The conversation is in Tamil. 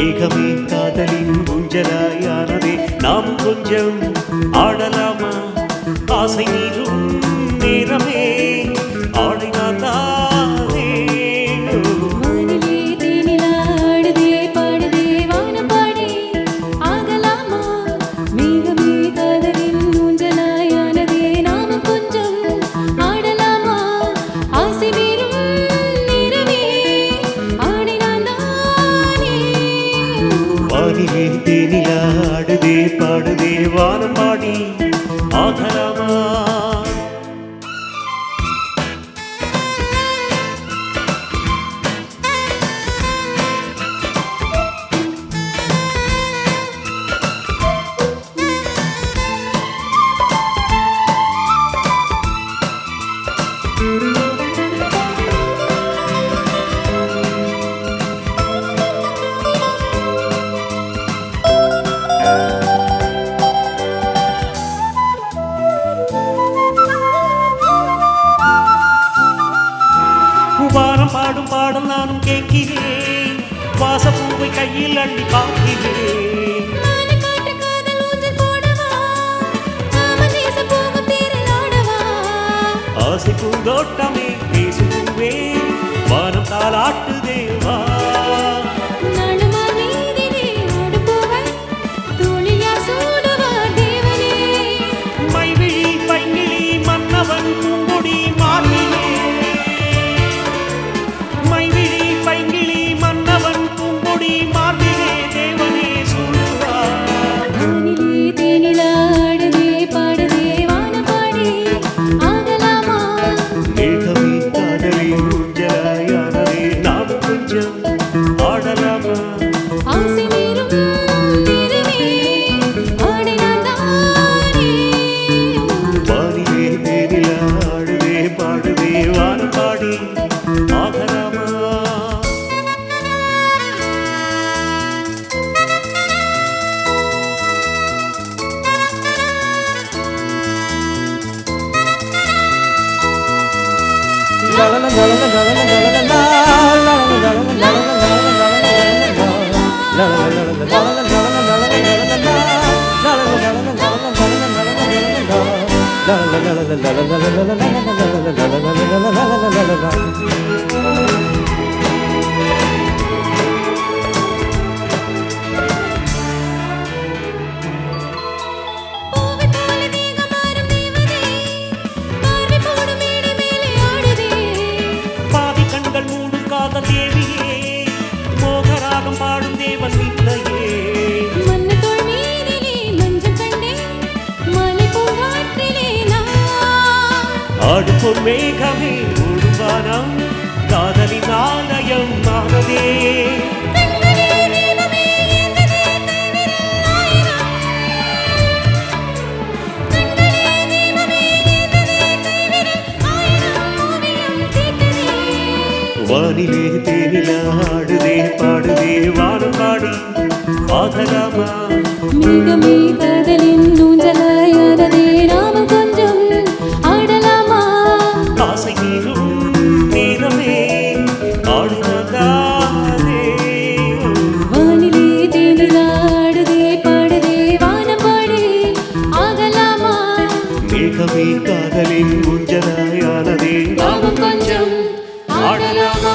மேகமே காதலின் ஊஞ்சலாயானதே நாம் கொஞ்சம் ஆடலாமா ஆசை நீரும் வானிலே தேனிலா ஆடுதே பாடுதே வானம் பாடி ஆகலாமா பாடும் பாடும் பாடல் நானும் கேட்கிறேன். வாசப்பூவை கையில் அள்ளி பார்க்கிறேன் ஆசை பூந்தோட்டம் பாடுவே பாடுதே வானம் பாடி ஆகலாமா பார்வை கண்கள் மூடும் காதல் தேவியே மோகராகம் பாடும் நான் ஆடுபொன் மேகமே ஓடுவானம் காதலின் ஆலயம் ஆனதே வானிலே தேனில ஆடுதே பாடுதே வானம் பாடும் ஆகலாமா? மேகமே காதலின் மேகமே காதலின் ஊஞ்சலாயானதே. நாமும் கொஞ்சம் ஆடலாமா